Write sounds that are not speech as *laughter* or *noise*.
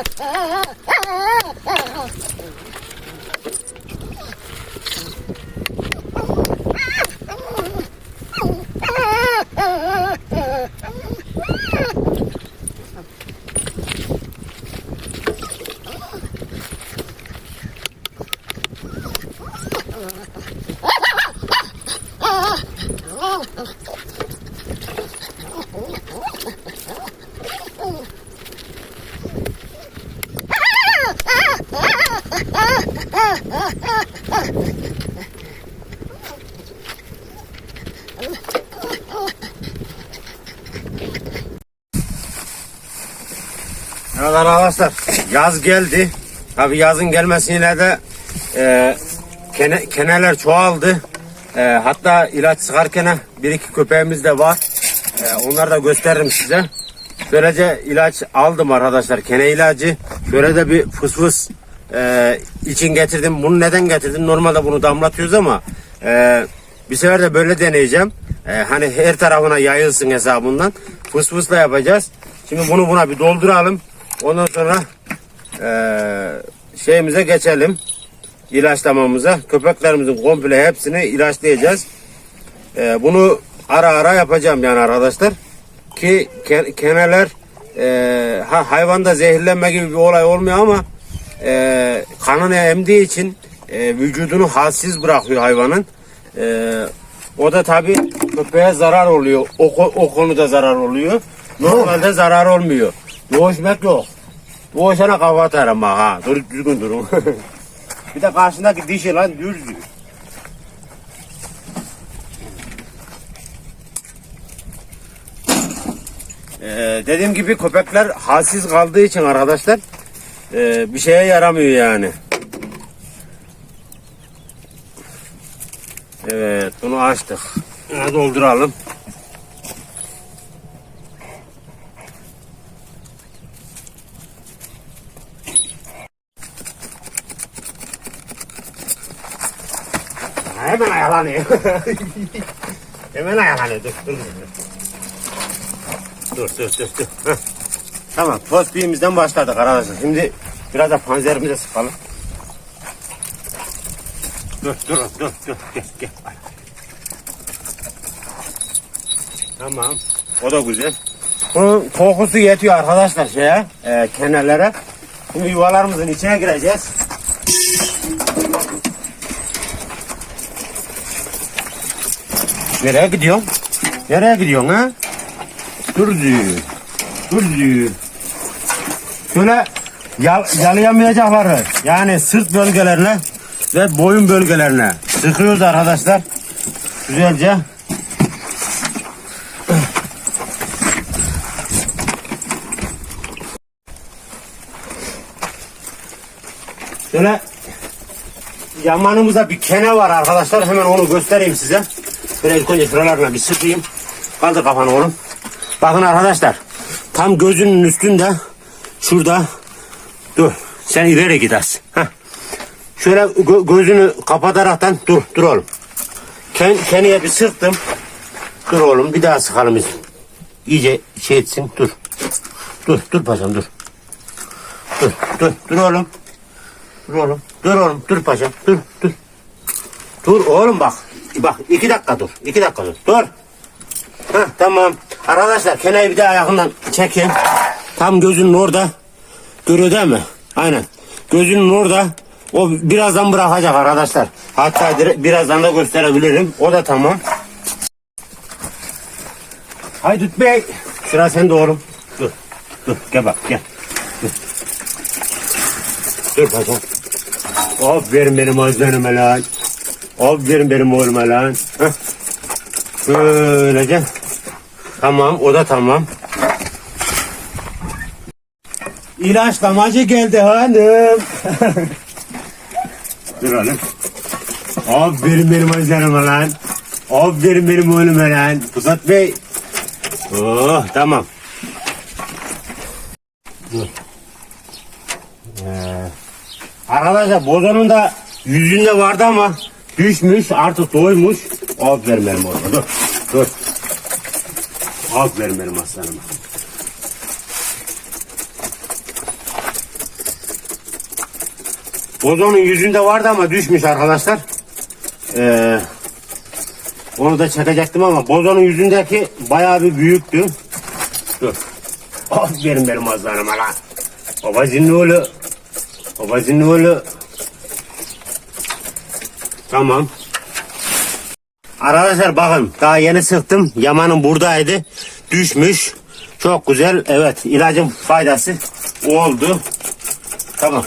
Ha ha ha! Evet arkadaşlar yaz geldi. Tabi yazın gelmesiyle de e, kene, keneler çoğaldı. E, hatta ilaç sıkarken bir iki köpeğimiz de var. E, onları da gösteririm size. Böylece ilaç aldım arkadaşlar kene ilacı. Şöyle de bir fıs fıs e, için getirdim. Bunu neden getirdim? Normalde bunu damlatıyoruz ama e, bir sefer de böyle deneyeceğim. E, hani her tarafına yayılsın hesabından. Fıs fısla yapacağız. Şimdi bunu buna bir dolduralım. Ondan sonra eee, şeyimize geçelim. İlaçlamamıza. Köpeklerimizin komple hepsini ilaçlayacağız. Eee, bunu ara ara yapacağım yani arkadaşlar. Ki ke- keneler eee, ha, hayvanda zehirlenme gibi bir olay olmuyor ama eee kanını emdiği için eee, vücudunu halsiz bırakıyor hayvanın. Eee, o da tabi köpeğe zarar oluyor. O, o konuda zarar oluyor. Normalde zarar olmuyor. Boğuşmak yok. Boğuşana kafa atarım bak ha. Dur düzgün durun. *laughs* bir de karşındaki dişi lan düzdü. Ee, dediğim gibi köpekler halsiz kaldığı için arkadaşlar ee, bir şeye yaramıyor yani. Evet bunu açtık. Bunu dolduralım. Hemen ayalanıyor. *laughs* Hemen ayalanıyor. Dur, dur, dur. Dur, dur, dur, dur. Tamam, tospiyimizden başladık arkadaşlar. Şimdi biraz da panzerimize sıkalım. Dur, dur, dur, dur. Gel, gel. Tamam. O da güzel. Bunun kokusu yetiyor arkadaşlar şeye, e, kenarlara. Şimdi yuvalarımızın içine gireceğiz. Nereye gidiyorsun? Nereye gidiyorsun ha? Dur diyor. Diyor. Şöyle yal, yalayamayacakları yani sırt bölgelerine ve boyun bölgelerine sıkıyoruz arkadaşlar. Güzelce. Şöyle Yamanımızda bir kene var arkadaşlar. Hemen onu göstereyim size. Böyle ilk önce şuralarına bir sıkayım. Kaldır kafanı oğlum. Bakın arkadaşlar. Tam gözünün üstünde. Şurada. Dur. Sen ileri gidersin. Heh. Şöyle gö- gözünü kapataraktan dur. Dur oğlum. Ken keneye bir sıktım. Dur oğlum bir daha sıkalım biz. İyice şey etsin. Dur. Dur. Dur paşam dur. Dur. Dur. Dur oğlum. Dur oğlum. Dur oğlum. Dur paşam. Dur. Dur. Dur oğlum bak. Bak iki dakika dur. iki dakika dur. Dur. Heh, tamam. Arkadaşlar kenayı bir daha yakından çekeyim. Tam gözünün orada. Görüyor değil mi? Aynen. Gözünün orada. O birazdan bırakacak arkadaşlar. Hatta birazdan da gösterebilirim. O da tamam. Haydut Bey. Sıra sende oğlum. Dur. Dur. Gel bak gel. Dur. Dur paşam. Aferin benim özlerime lan. Aferin benim oğluma lan. Heh. Böylece. Tamam o da tamam. İlaçlamacı geldi hanım. *laughs* Dur oğlum. Aferin benim özlerime lan. Aferin benim oğluma lan. Pusat Bey. Oh tamam. Dur. Ee, Arkadaşlar bozonun da yüzünde vardı ama düşmüş artık doymuş. Aferin benim oğlum. Dur. Dur. Aferin benim aslanıma. Bozonun yüzünde vardı ama düşmüş arkadaşlar. Ee, onu da çekecektim ama bozonun yüzündeki bayağı bir büyüktü. Dur. Aferin benim aslanıma lan. Babacının oğlu. Babacının oğlu. Tamam. Arkadaşlar bakın daha yeni sıktım. Yamanın buradaydı. Düşmüş. Çok güzel. Evet ilacın faydası oldu. Tamam.